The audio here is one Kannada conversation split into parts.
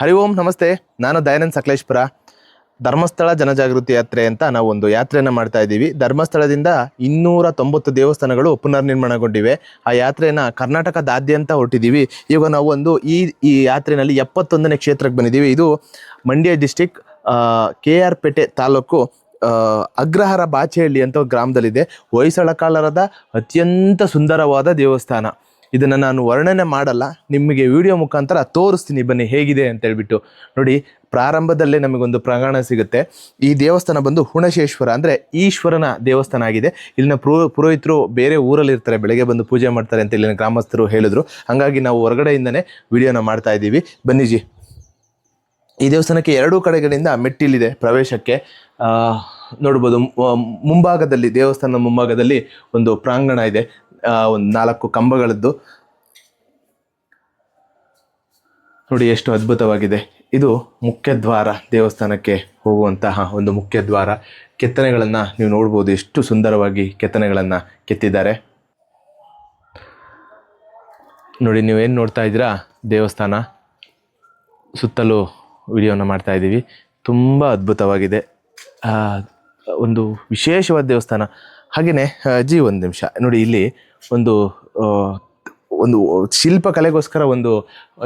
ಹರಿ ಓಂ, ನಮಸ್ತೆ. ನಾನು ದಯಾನಂದ್ ಸಕಲೇಶ್ಪುರ. ಧರ್ಮಸ್ಥಳ ಜನಜಾಗೃತಿ ಯಾತ್ರೆ ಅಂತ ನಾವು ಒಂದು ಯಾತ್ರೆಯನ್ನು ಮಾಡ್ತಾ ಇದ್ದೀವಿ. ಧರ್ಮಸ್ಥಳದಿಂದ ಇನ್ನೂರ ತೊಂಬತ್ತು ದೇವಸ್ಥಾನಗಳು ಪುನರ್ನಿರ್ಮಾಣಗೊಂಡಿವೆ. ಆ ಯಾತ್ರೆಯನ್ನು ಕರ್ನಾಟಕದಾದ್ಯಂತ ಹೊರಟಿದ್ದೀವಿ. ಈಗ ನಾವು ಒಂದು ಈ ಈ ಯಾತ್ರೆಯಲ್ಲಿ ಎಪ್ಪತ್ತೊಂದನೇ ಕ್ಷೇತ್ರಕ್ಕೆ ಬಂದಿದ್ದೀವಿ. ಇದು ಮಂಡ್ಯ ಡಿಸ್ಟಿಕ್ ಕೆ ಆರ್ ಪೇಟೆ ತಾಲೂಕು ಅಗ್ರಹಾರ ಬಾಚೇಹಳ್ಳಿ ಅಂತ ಗ್ರಾಮದಲ್ಲಿದೆ. ಹೊಯ್ಸಳ ಕಾಲರದ ಅತ್ಯಂತ ಸುಂದರವಾದ ದೇವಸ್ಥಾನ. ಇದನ್ನು ನಾನು ವರ್ಣನೆ ಮಾಡಲ್ಲ, ನಿಮಗೆ ವಿಡಿಯೋ ಮುಖಾಂತರ ತೋರಿಸ್ತೀನಿ ಬನ್ನಿ ಹೇಗಿದೆ ಅಂತ ಹೇಳ್ಬಿಟ್ಟು. ನೋಡಿ, ಪ್ರಾರಂಭದಲ್ಲೇ ನಮಗೊಂದು ಪ್ರಾಂಗಣ ಸಿಗುತ್ತೆ. ಈ ದೇವಸ್ಥಾನ ಬಂದು ಹುಣಶೇಶ್ವರ ಅಂದರೆ ಈಶ್ವರನ ದೇವಸ್ಥಾನ ಆಗಿದೆ ಇಲ್ಲಿನ ಪುರೋ, ಪುರೋಹಿತರು ಬೇರೆ ಊರಲ್ಲಿರ್ತಾರೆ, ಬೆಳಗ್ಗೆ ಬಂದು ಪೂಜೆ ಮಾಡ್ತಾರೆ ಅಂತ ಇಲ್ಲಿನ ಗ್ರಾಮಸ್ಥರು ಹೇಳಿದ್ರು. ಹಾಗಾಗಿ ನಾವು ಹೊರಗಡೆಯಿಂದನೇ ವಿಡಿಯೋನ ಮಾಡ್ತಾ ಇದ್ದೀವಿ. ಬನ್ನಿ ಜಿ. ಈ ದೇವಸ್ಥಾನಕ್ಕೆ ಎರಡೂ ಕಡೆಗಳಿಂದ ಮೆಟ್ಟಿಲಿದೆ ಪ್ರವೇಶಕ್ಕೆ. ನೋಡ್ಬೋದು ಮುಂಭಾಗದಲ್ಲಿ, ದೇವಸ್ಥಾನದ ಮುಂಭಾಗದಲ್ಲಿ ಒಂದು ಪ್ರಾಂಗಣ ಇದೆ. ಒಂದು ನಾಲ್ಕು ಕಂಬಗಳದ್ದು. ನೋಡಿ ಎಷ್ಟು ಅದ್ಭುತವಾಗಿದೆ. ಇದು ಮುಖ್ಯ ದ್ವಾರ ದೇವಸ್ಥಾನಕ್ಕೆ ಹೋಗುವಂತಹ ಒಂದು ಮುಖ್ಯ ದ್ವಾರ. ಕೆತ್ತನೆಗಳನ್ನು ನೀವು ನೋಡ್ಬೋದು ಎಷ್ಟು ಸುಂದರವಾಗಿ ಕೆತ್ತನೆಗಳನ್ನು ಕೆತ್ತಿದ್ದಾರೆ. ನೋಡಿ, ನೀವೇನು ನೋಡ್ತಾ ಇದ್ದೀರಾ? ದೇವಸ್ಥಾನ. ಸುತ್ತಲೂ ವಿಡಿಯೋನ ಮಾಡ್ತಾ ಇದ್ದೀವಿ. ತುಂಬ ಅದ್ಭುತವಾಗಿದೆ. ಒಂದು ವಿಶೇಷವಾದ ದೇವಸ್ಥಾನ. ಹಾಗೆಯೇ ಜಿ ಒಂದು ನಿಮಿಷ. ನೋಡಿ, ಇಲ್ಲಿ ಒಂದು ಒಂದು ಒಂದು ಶಿಲ್ಪಕಲೆಗೋಸ್ಕರ ಒಂದು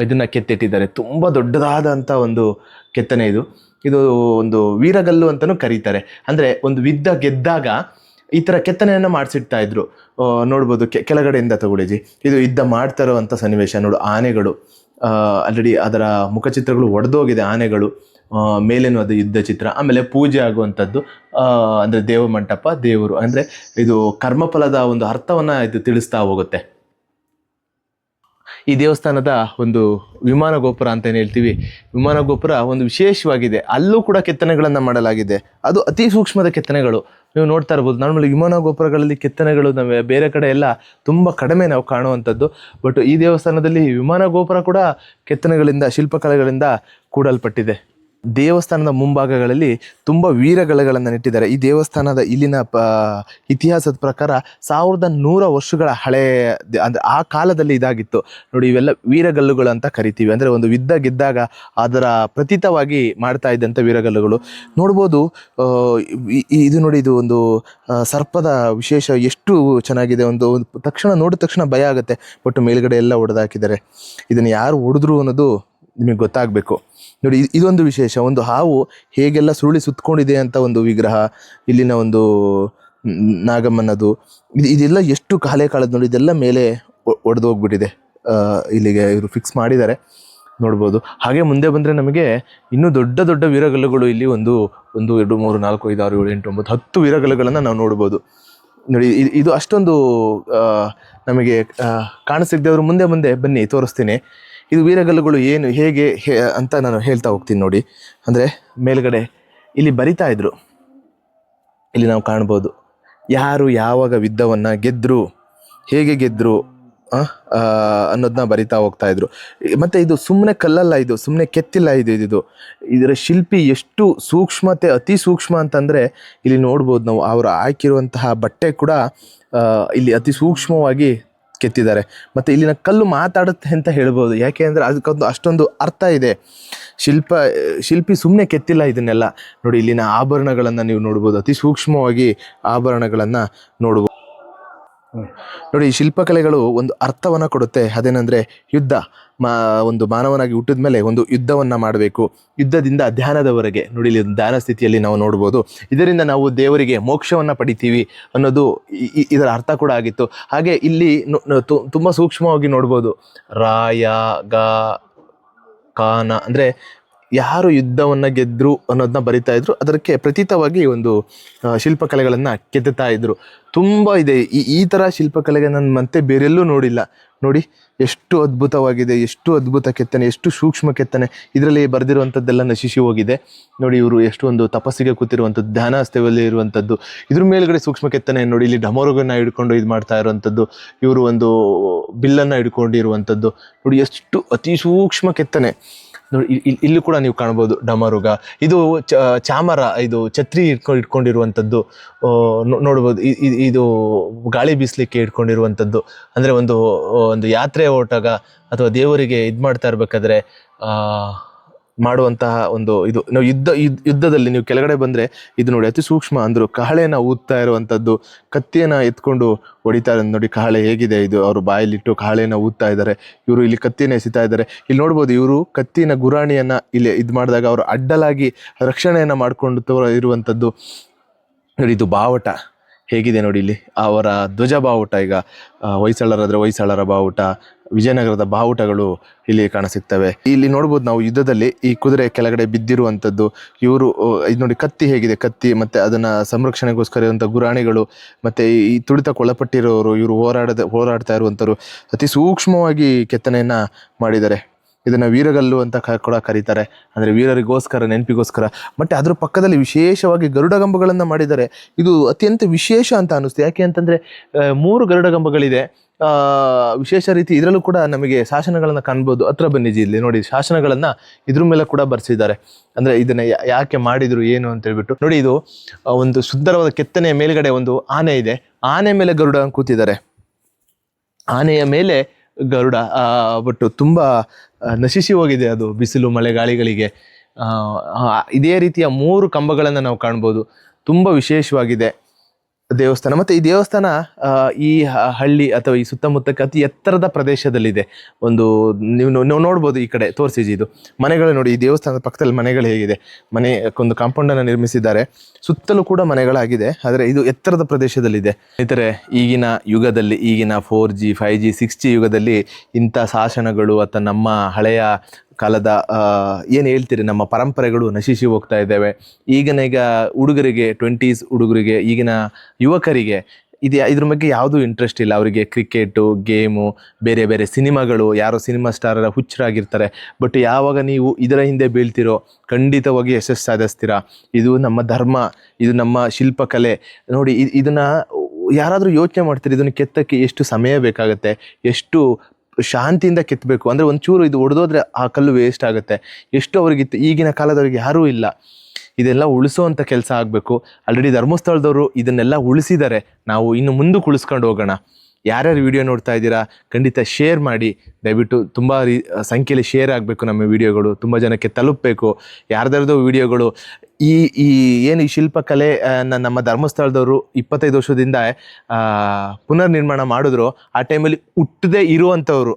ಇದನ್ನು ಕೆತ್ತಿಟ್ಟಿದ್ದಾರೆ. ತುಂಬ ದೊಡ್ಡದಾದಂಥ ಒಂದು ಕೆತ್ತನೆ ಇದು. ಇದು ಒಂದು ವೀರಗಲ್ಲು ಅಂತಲೂ ಕರೀತಾರೆ. ಅಂದರೆ ಒಂದು ವಿದ್ದ ಗೆದ್ದಾಗ ಈ ಥರ ಕೆತ್ತನೆಯನ್ನು ಮಾಡಿಸಿಡ್ತಾ ಇದ್ರು. ನೋಡ್ಬೋದು, ಕೆ, ಕೆಳಗಡೆಯಿಂದ ತಗೊಳ್ಳಿ ಜಿ. ಇದು ಯುದ್ಧ ಮಾಡ್ತಾ ಇರುವಂಥ ಸನ್ನಿವೇಶ. ನೋಡು, ಆನೆಗಳು. ಆಲ್ರೆಡಿ ಅದರ ಮುಖಚಿತ್ರಗಳು ಒಡೆದೋಗಿದೆ, ಆನೆಗಳು ಮೇಲೇನು ಅದು ಯುದ್ಧ ಚಿತ್ರ, ಆಮೇಲೆ ಪೂಜೆ ಆಗುವಂಥದ್ದು ಅಂದ್ರೆ ದೇವ ಮಂಟಪ, ದೇವರು, ಅಂದರೆ ಇದು ಕರ್ಮಫಲದ ಒಂದು ಅರ್ಥವನ್ನು ಇದು ತಿಳಿಸ್ತಾ ಹೋಗುತ್ತೆ. ಈ ದೇವಸ್ಥಾನದ ಒಂದು ವಿಮಾನ ಗೋಪುರ ಅಂತ ಏನು ಹೇಳ್ತೀವಿ? ವಿಮಾನ ಗೋಪುರ ಒಂದು ವಿಶೇಷವಾಗಿದೆ. ಅಲ್ಲೂ ಕೂಡ ಕೆತ್ತನೆಗಳನ್ನು ಮಾಡಲಾಗಿದೆ. ಅದು ಅತಿ ಸೂಕ್ಷ್ಮದ ಕೆತ್ತನೆಗಳು. ನೀವು ನೋಡ್ತಾ ಇರ್ಬೋದು, ನಾರ್ಮಲಿ ವಿಮಾನ ಗೋಪುರಗಳಲ್ಲಿ ಕೆತ್ತನೆಗಳು ನಮಗೆ ಬೇರೆ ಕಡೆ ಎಲ್ಲ ತುಂಬ ಕಡಿಮೆ ನಾವು ಕಾಣುವಂಥದ್ದು. ಬಟ್ ಈ ದೇವಸ್ಥಾನದಲ್ಲಿ ವಿಮಾನ ಗೋಪುರ ಕೂಡ ಕೆತ್ತನೆಗಳಿಂದ, ಶಿಲ್ಪಕಲೆಗಳಿಂದ ಕೂಡಲ್ಪಟ್ಟಿದೆ. ದೇವಸ್ಥಾನದ ಮುಂಭಾಗಗಳಲ್ಲಿ ತುಂಬ ವೀರಗಳೆಗಳನ್ನು ನೆಟ್ಟಿದ್ದಾರೆ. ಈ ದೇವಸ್ಥಾನದ ಇಲ್ಲಿನ ಪ, ಇತಿಹಾಸದ ಪ್ರಕಾರ ಸಾವಿರದ ನೂರ ವರ್ಷಗಳ ಹಳೆ ಅಂದರೆ ಆ ಕಾಲದಲ್ಲಿ ಇದಾಗಿತ್ತು. ನೋಡಿ, ಇವೆಲ್ಲ ವೀರಗಲ್ಲುಗಳು ಅಂತ ಕರಿತೀವಿ. ಅಂದರೆ ಒಂದು ಯುದ್ಧ ಗೆದ್ದಾಗ ಅದರ ಪ್ರತೀತವಾಗಿ ಮಾಡ್ತಾ ಇದ್ದಂಥ ವೀರಗಲ್ಲುಗಳು. ನೋಡ್ಬೋದು ಇದು ನೋಡಿ, ಇದು ಒಂದು ಸರ್ಪದ ವಿಶೇಷ ಎಷ್ಟು ಚೆನ್ನಾಗಿದೆ. ಒಂದು ಒಂದು ತಕ್ಷಣ ನೋಡಿದ ತಕ್ಷಣ ಭಯ ಆಗುತ್ತೆ. ಬಟ್ ಮೇಲ್ಗಡೆ ಎಲ್ಲ ಹೊಡೆದಾಕಿದ್ದಾರೆ ಇದನ್ನು ಯಾರು ಹೊಡೆದ್ರು ಅನ್ನೋದು ನಿಮಗೆ ಗೊತ್ತಾಗಬೇಕು. ನೋಡಿ ಇದೊಂದು ವಿಶೇಷ. ಒಂದು ಹಾವು ಹೇಗೆಲ್ಲ ಸುರುಳಿ ಸುತ್ತಕೊಂಡಿದೆ ಅಂತ ಒಂದು ವಿಗ್ರಹ, ಇಲ್ಲಿನ ಒಂದು ನಾಗಮ್ಮನದು. ಇದು, ಇದೆಲ್ಲ ಎಷ್ಟು ಕಾಲೇ ಕಾಲದ ನೋಡಿ, ಇದೆಲ್ಲ ಮೇಲೆ ಒಡೆದು ಹೋಗ್ಬಿಟ್ಟಿದೆ. ಇಲ್ಲಿಗೆ ಇವರು ಫಿಕ್ಸ್ ಮಾಡಿದ್ದಾರೆ. ನೋಡ್ಬೋದು. ಹಾಗೆ ಮುಂದೆ ಬಂದರೆ ನಮಗೆ ಇನ್ನೂ ದೊಡ್ಡ ದೊಡ್ಡ ವೀರಗಲ್ಲುಗಳು ಇಲ್ಲಿ ಒಂದು ಒಂದು ಎರಡು ಮೂರು ನಾಲ್ಕು ಐದು ಆರು ಏಳು ಎಂಟು ಒಂಬತ್ತು ಹತ್ತು ವೀರಗಲ್ಲುಗಳನ್ನು ನಾವು ನೋಡ್ಬೋದು. ನೋಡಿ ಇದು ಅಷ್ಟೊಂದು ನಮಗೆ ಕಾಣಿಸಿದ್ದವರು ಮುಂದೆ ಮುಂದೆ ಬನ್ನಿ, ತೋರಿಸ್ತೀನಿ. ಇದು ವೀರಗಲ್ಲುಗಳು ಏನು, ಹೇಗೆ ಅಂತ ನಾನು ಹೇಳ್ತಾ ಹೋಗ್ತೀನಿ ನೋಡಿ. ಅಂದರೆ ಮೇಲುಗಡೆ ಇಲ್ಲಿ ಬರಿತಾ ಇದ್ರು. ಇಲ್ಲಿ ನಾವು ಕಾಣ್ಬೋದು. ಯಾರು ಯಾವಾಗ ಯುದ್ಧವನ್ನು ಗೆದ್ದರು ಹೇಗೆ ಗೆದ್ದರು ಅನ್ನೋದನ್ನ ಬರಿತಾ ಹೋಗ್ತಾ ಇದ್ರು. ಮತ್ತು ಇದು ಸುಮ್ಮನೆ ಕಲ್ಲಲ್ಲ ಇದು ಸುಮ್ಮನೆ ಕೆತ್ತಿಲ್ಲ ಇದು ಇದು. ಇದರ ಶಿಲ್ಪಿ ಎಷ್ಟು ಸೂಕ್ಷ್ಮತೆ, ಅತಿ ಸೂಕ್ಷ್ಮ ಅಂತಂದರೆ ಇಲ್ಲಿ ನೋಡ್ಬೋದು ನಾವು, ಅವರು ಹಾಕಿರುವಂತಹ ಬಟ್ಟೆ ಕೂಡ ಇಲ್ಲಿ ಅತಿ ಸೂಕ್ಷ್ಮವಾಗಿ ಕೆತ್ತಿದ್ದಾರೆ. ಮತ್ತು ಇಲ್ಲಿನ ಕಲ್ಲು ಮಾತಾಡುತ್ತೆ ಅಂತ ಹೇಳ್ಬೋದು. ಯಾಕೆ ಅಂದರೆ ಅದಕ್ಕೊಂದು ಅಷ್ಟೊಂದು ಅರ್ಥ ಇದೆ. ಶಿಲ್ಪ, ಶಿಲ್ಪಿ ಸುಮ್ಮನೆ ಕೆತ್ತಿಲ್ಲ ಇದನ್ನೆಲ್ಲ. ನೋಡಿ ಇಲ್ಲಿನ ಆಭರಣಗಳನ್ನು ನೀವು ನೋಡ್ಬೋದು. ಅತಿ ಸೂಕ್ಷ್ಮವಾಗಿ ಆಭರಣಗಳನ್ನು ನೋಡ್ಬೋದು. ನೋಡಿ ಶಿಲ್ಪಕಲೆಗಳು ಒಂದು ಅರ್ಥವನ್ನು ಕೊಡುತ್ತೆ. ಅದೇನೆಂದರೆ, ಯುದ್ಧ. ಮಾ, ಒಂದು ಮಾನವನಾಗಿ ಹುಟ್ಟಿದ ಮೇಲೆ ಒಂದು ಯುದ್ಧವನ್ನು ಮಾಡಬೇಕು. ಯುದ್ಧದಿಂದ ಧ್ಯಾನದವರೆಗೆ. ನೋಡಿ, ಇಲ್ಲಿ ಧ್ಯಾನ ಸ್ಥಿತಿಯಲ್ಲಿ ನಾವು ನೋಡ್ಬೋದು. ಇದರಿಂದ ನಾವು ದೇವರಿಗೆ ಮೋಕ್ಷವನ್ನು ಪಡಿತೀವಿ ಅನ್ನೋದು ಇದರ ಅರ್ಥ ಕೂಡ ಆಗಿತ್ತು. ಹಾಗೆ ಇಲ್ಲಿ ತುಂಬ ಸೂಕ್ಷ್ಮವಾಗಿ ನೋಡ್ಬೋದು. ರಾಯ, ಗ, ಕಾನ. ಅಂದರೆ ಯಾರು ಯುದ್ಧವನ್ನು ಗೆದ್ರು ಅನ್ನೋದನ್ನ ಬರಿತಾ ಇದ್ರು. ಅದಕ್ಕೆ ಪ್ರತೀತವಾಗಿ ಒಂದು ಶಿಲ್ಪಕಲೆಗಳನ್ನು ಕೆತ್ತುತ್ತಾ ಇದ್ರು. ತುಂಬ ಇದೆ. ಈ ಈ ಥರ ಶಿಲ್ಪಕಲೆಗೆ ನಾನು ಮತ್ತೆ ಬೇರೆಲ್ಲೂ ನೋಡಿಲ್ಲ. ನೋಡಿ, ಎಷ್ಟು ಅದ್ಭುತವಾಗಿದೆ, ಎಷ್ಟು ಅದ್ಭುತ ಕೆತ್ತನೆ, ಎಷ್ಟು ಸೂಕ್ಷ್ಮ ಕೆತ್ತನೆ. ಇದರಲ್ಲಿ ಬರೆದಿರುವಂಥದ್ದೆಲ್ಲ ನಶಿಸಿ ಹೋಗಿದೆ. ನೋಡಿ, ಇವರು ಎಷ್ಟು ಒಂದು ತಪಸ್ಸಿಗೆ ಕೂತಿರುವಂಥದ್ದು ಧ್ಯಾನಾಸ್ತೇವಲ್ಲಿ ಇರುವಂಥದ್ದು ಇದ್ರ ಮೇಲ್ಗಡೆ ಸೂಕ್ಷ್ಮ ಕೆತ್ತನೆ, ನೋಡಿ, ಇಲ್ಲಿ ಡಮರುಗನ್ನ ಹಿಡ್ಕೊಂಡು ಇದು ಮಾಡ್ತಾ ಇರುವಂಥದ್ದು ಇವರು ಒಂದು ಬಿಲ್ಲನ್ನು ಹಿಡ್ಕೊಂಡಿರುವಂಥದ್ದು ನೋಡಿ, ಎಷ್ಟು ಅತಿ ಸೂಕ್ಷ್ಮ ಕೆತ್ತನೆ. ನೋಡಿ ಇಲ್ಲೂ ಇಲ್- ಇಲ್ಲಿ ಕೂಡ ನೀವು ಕಾಣ್ಬೋದು ಡಮರುಗ. ಇದು ಚಾಮರ, ಇದು ಛತ್ರಿ ಇಟ್ಕೊಂಡು ಇಟ್ಕೊಂಡಿರುವಂಥದ್ದು ನೋಡ್ಬೋದು ಇದು ಗಾಳಿ ಬೀಸಲಿಕ್ಕೆ ಇಟ್ಕೊಂಡಿರುವಂಥದ್ದು. ಅಂದರೆ ಒಂದು ಒಂದು ಯಾತ್ರೆ ಹೊರಟಾಗ ಅಥವಾ ದೇವರಿಗೆ ಇದು ಮಾಡ್ತಾ ಇರಬೇಕಾದ್ರೆ ಮಾಡುವಂತಹ ಒಂದು ಇದು. ನಾವು ಯುದ್ಧ, ಯುದ್ಧ- ಯುದ್ಧದಲ್ಲಿ ನೀವು ಕೆಳಗಡೆ ಬಂದರೆ ಇದು ನೋಡಿ ಅತಿ ಸೂಕ್ಷ್ಮ ಅಂದರು ಕಹಳೆನ ಊದ್ತಾ ಇರುವಂಥದ್ದು ಕತ್ತಿಯನ್ನು ಎತ್ಕೊಂಡು ಹೊಡಿತಾ ಇರೋದು ನೋಡಿ ಕಹಳೆ ಹೇಗಿದೆ ಇದು. ಅವರು ಬಾಯಲ್ಲಿಟ್ಟು ಕಹಳೆನ ಊದ್ತಾ ಇದ್ದಾರೆ. ಇವರು ಇಲ್ಲಿ ಕತ್ತಿಯನ್ನು ಎಸಿತಾ ಇದ್ದಾರೆ. ಇಲ್ಲಿ ನೋಡ್ಬೋದು ಇವರು ಕತ್ತಿನ ಗುರಾಣಿಯನ್ನು ಇಲ್ಲಿ ಇದು ಮಾಡಿದಾಗ ಅವರು ಅಡ್ಡಲಾಗಿ ರಕ್ಷಣೆಯನ್ನು ಮಾಡಿಕೊಂಡು ತೋರ ಇರುವಂತದ್ದು ನೋಡಿ ಇದು ಬಾವಟ. ಹೇಗಿದೆ ನೋಡಿ ಇಲ್ಲಿ? ಅವರ ಧ್ವಜ ಬಾವುಟ ಈಗ. ಹೊಯ್ಸಳರಾದ್ರೆ ಹೊಯ್ಸಳರ ಬಾವುಟ. ವಿಜಯನಗರದ ಬಾವುಟಗಳು ಇಲ್ಲಿ ಕಾಣಸಿಗ್ತವೆ. ಇಲ್ಲಿ ನೋಡ್ಬೋದು ನಾವು ಯುದ್ಧದಲ್ಲಿ ಈ ಕುದುರೆ ಕೆಳಗಡೆ ಬಿದ್ದಿರುವಂಥದ್ದು ಇವರು ಇದು ನೋಡಿ ಕತ್ತಿ ಹೇಗಿದೆ, ಕತ್ತಿ ಮತ್ತೆ ಅದನ್ನ ಸಂರಕ್ಷಣೆಗೋಸ್ಕರ ಇರುವಂಥ ಗುರಾಣಿಗಳು ಮತ್ತೆ ಈ ತುಳಿತಕ್ಕೊಳಪಟ್ಟಿರೋರು ಇವರು ಹೋರಾಡದ, ಹೋರಾಡ್ತಾ ಇರುವಂಥವ್ರು ಅತಿ ಸೂಕ್ಷ್ಮವಾಗಿ ಕೆತ್ತನೆಯನ್ನ ಮಾಡಿದ್ದಾರೆ. ಇದನ್ನ ವೀರಗಲ್ಲು ಅಂತ ಕೂಡ ಕರೀತಾರೆ. ಅಂದ್ರೆ ವೀರರಿಗೋಸ್ಕರ, ನೆನಪಿಗೋಸ್ಕರ. ಮತ್ತೆ ಅದರ ಪಕ್ಕದಲ್ಲಿ ವಿಶೇಷವಾಗಿ ಗರುಡಗಂಬಗಳನ್ನು ಮಾಡಿದ್ದಾರೆ. ಇದು ಅತ್ಯಂತ ವಿಶೇಷ ಅಂತ ಅನಿಸ್ತು. ಯಾಕೆ ಅಂತಂದ್ರೆ ಮೂರು ಗರುಡಗಂಬಗಳಿದೆ ವಿಶೇಷ ರೀತಿ ಇದರಲ್ಲೂ ಕೂಡ ನಮಗೆ ಶಾಸನಗಳನ್ನು ಕಾಣ್ಬೋದು. ಹತ್ರ ಬನ್ನಿಜಿ ಇಲ್ಲಿ ನೋಡಿ ಶಾಸನಗಳನ್ನು ಇದ್ರ ಮೇಲೆ ಕೂಡ ಬರ್ಸಿದ್ದಾರೆ. ಅಂದ್ರೆ ಇದನ್ನ ಯಾಕೆ ಮಾಡಿದ್ರು ಏನು ಅಂತ ಹೇಳ್ಬಿಟ್ಟು. ನೋಡಿ ಇದು ಒಂದು ಸುಂದರವಾದ ಕೆತ್ತನೆಯ ಮೇಲ್ಗಡೆ ಒಂದು ಆನೆ ಇದೆ. ಆನೆ ಮೇಲೆ ಗರುಡ ಕೂತಿದ್ದಾರೆ. ಆನೆಯ ಮೇಲೆ ಗರುಡ ಬಟ್ ತುಂಬ ನಶಿಸಿ ಹೋಗಿದೆ ಅದು ಬಿಸಿಲು, ಮಳೆ, ಗಾಳಿಗಳಿಗೆ. ಇದೇ ರೀತಿಯ ಮೂರು ಕಂಬಗಳನ್ನು ನಾವು ಕಾಣ್ಬೋದು. ತುಂಬ ವಿಶೇಷವಾಗಿದೆ. ದೇವಸ್ಥಾನ. ಮತ್ತು ಈ ದೇವಸ್ಥಾನ ಈ ಹಳ್ಳಿ ಅಥವಾ ಈ ಸುತ್ತಮುತ್ತಕ್ಕೆ ಅತಿ ಎತ್ತರದ ಪ್ರದೇಶದಲ್ಲಿದೆ. ಒಂದು ನೀವು ನೋಡ್ಬೋದು ಈ ಕಡೆ ತೋರಿಸಿಜಿ ಇದು. ಮನೆಗಳು ನೋಡಿ, ಈ ದೇವಸ್ಥಾನದ ಪಕ್ಕದಲ್ಲಿ ಮನೆಗಳು ಹೇಗಿದೆ. ಮನೆ, ಒಂದು ಕಾಂಪೌಂಡನ್ನು ನಿರ್ಮಿಸಿದ್ದಾರೆ. ಸುತ್ತಲೂ ಕೂಡ ಮನೆಗಳಾಗಿದೆ, ಆದರೆ ಇದು ಎತ್ತರದ ಪ್ರದೇಶದಲ್ಲಿದೆ. ಇತರೆ ಈಗಿನ ಯುಗದಲ್ಲಿ, ಈಗಿನ four G five G six G ಯುಗದಲ್ಲಿ ಇಂಥ ಶಾಸನಗಳು ಅಥವಾ ನಮ್ಮ ಹಳೆಯ ಕಾಲದ ಏನು ಹೇಳ್ತೀರಿ, ನಮ್ಮ ಪರಂಪರೆಗಳು ನಶಿಸಿ ಹೋಗ್ತಾ ಇದ್ದಾವೆ. ಈಗಿನ ಈಗ ಹುಡುಗರಿಗೆ ಟ್ವೆಂಟೀಸ್ ಹುಡುಗರಿಗೆ, ಈಗಿನ ಯುವಕರಿಗೆ ಇದು ಇದ್ರ ಬಗ್ಗೆ ಯಾವುದೂ ಇಂಟ್ರೆಸ್ಟ್ ಇಲ್ಲ. ಅವರಿಗೆ ಕ್ರಿಕೆಟು ಗೇಮು ಬೇರೆ ಬೇರೆ ಸಿನಿಮಾಗಳು, ಯಾರೋ ಸಿನಿಮಾ ಸ್ಟಾರರ ಹುಚ್ಚರಾಗಿರ್ತಾರೆ. ಬಟ್ ಯಾವಾಗ ನೀವು ಇದರ ಹಿಂದೆ ಬೀಳ್ತಿರೋ, ಖಂಡಿತವಾಗಿ ಯಶಸ್ಸು ಸಾಧಿಸ್ತೀರಾ ಇದು ನಮ್ಮ ಧರ್ಮ, ಇದು ನಮ್ಮ ಶಿಲ್ಪಕಲೆ. ನೋಡಿ ಇದನ್ನು ಯಾರಾದರೂ ಯೋಚನೆ ಮಾಡ್ತೀರಿ? ಇದನ್ನು ಕೆತ್ತಕ್ಕೆ ಎಷ್ಟು ಸಮಯ ಬೇಕಾಗುತ್ತೆ? ಎಷ್ಟು ಶಾಂತಿಯಿಂದ ಕೆತ್ತಬೇಕು. ಅಂದರೆ ಒಂಚೂರು ಇದು ಒಡೆದೋದ್ರೆ ಆ ಕಲ್ಲು ವೇಸ್ಟ್ ಆಗುತ್ತೆ. ಎಷ್ಟು ಅವ್ರಿಗಿತ್ತು, ಈಗಿನ ಕಾಲದವ್ರಿಗೆ ಯಾರೂ ಇಲ್ಲ. ಇದೆಲ್ಲ ಉಳಿಸೋವಂಥ ಕೆಲಸ ಆಗಬೇಕು. ಆಲ್ರೆಡಿ ಧರ್ಮಸ್ಥಳದವರು ಇದನ್ನೆಲ್ಲ ಉಳಿಸಿದ್ದಾರೆ. ನಾವು ಇನ್ನು ಮುಂದಕ್ಕೆ ಉಳಿಸ್ಕೊಂಡು ಹೋಗೋಣ. ಯಾರ್ಯಾರು ವಿಡಿಯೋ ನೋಡ್ತಾ ಇದ್ದೀರಾ, ಖಂಡಿತ ಶೇರ್ ಮಾಡಿ. ದಯವಿಟ್ಟು ತುಂಬ ರೀ ಸಂಖ್ಯೆಯಲ್ಲಿ ಶೇರ್ ಆಗಬೇಕು ನಮ್ಮ ವಿಡಿಯೋಗಳು ತುಂಬ ಜನಕ್ಕೆ ತಲುಪಬೇಕು. ಯಾರ್ದಾರ್ದೋ ವಿಡಿಯೋಗಳು ಈ ಈ, ಏನು ಈ ಶಿಲ್ಪಕಲೆ ನಮ್ಮ ಧರ್ಮಸ್ಥಳದವರು ಇಪ್ಪತ್ತೈದು ವರ್ಷದಿಂದ ಪುನರ್ನಿರ್ಮಾಣ ಪುನರ್ ನಿರ್ಮಾಣ ಮಾಡಿದ್ರು. ಆ ಟೈಮಲ್ಲಿ ಹುಟ್ಟದೇ ಇರುವಂಥವ್ರು.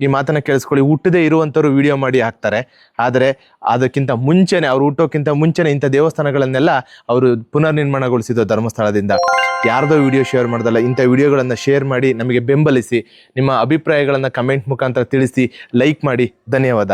ಈ ಮಾತನ್ನ ಕೇಳಿಸ್ಕೊಳ್ಳಿ. ಹುಟ್ಟದೇ ಇರುವಂಥವ್ರು ವಿಡಿಯೋ ಮಾಡಿ ಹಾಕ್ತಾರೆ. ಆದರೆ ಅದಕ್ಕಿಂತ ಮುಂಚೆನೆ, ಅವ್ರು ಹುಟ್ಟೋಕ್ಕಿಂತ ಮುಂಚೆನೆ ಇಂಥ ದೇವಸ್ಥಾನಗಳನ್ನೆಲ್ಲ ಅವರು ಪುನರ್ ನಿರ್ಮಾಣಗೊಳಿಸಿದ್ರು ಧರ್ಮಸ್ಥಳದಿಂದ. ಯಾರ್ದೋ ವಿಡಿಯೋ ಶೇರ್ ಮಾಡ್ದಲ್ಲ, ಇಂಥ ವಿಡಿಯೋಗಳನ್ನು ಶೇರ್ ಮಾಡಿ ನಮಗೆ ಬೆಂಬಲಿಸಿ, ನಿಮ್ಮ ಅಭಿಪ್ರಾಯಗಳನ್ನು ಕಮೆಂಟ್ ಮುಖಾಂತರ ತಿಳಿಸಿ ಲೈಕ್ ಮಾಡಿ. ಧನ್ಯವಾದ.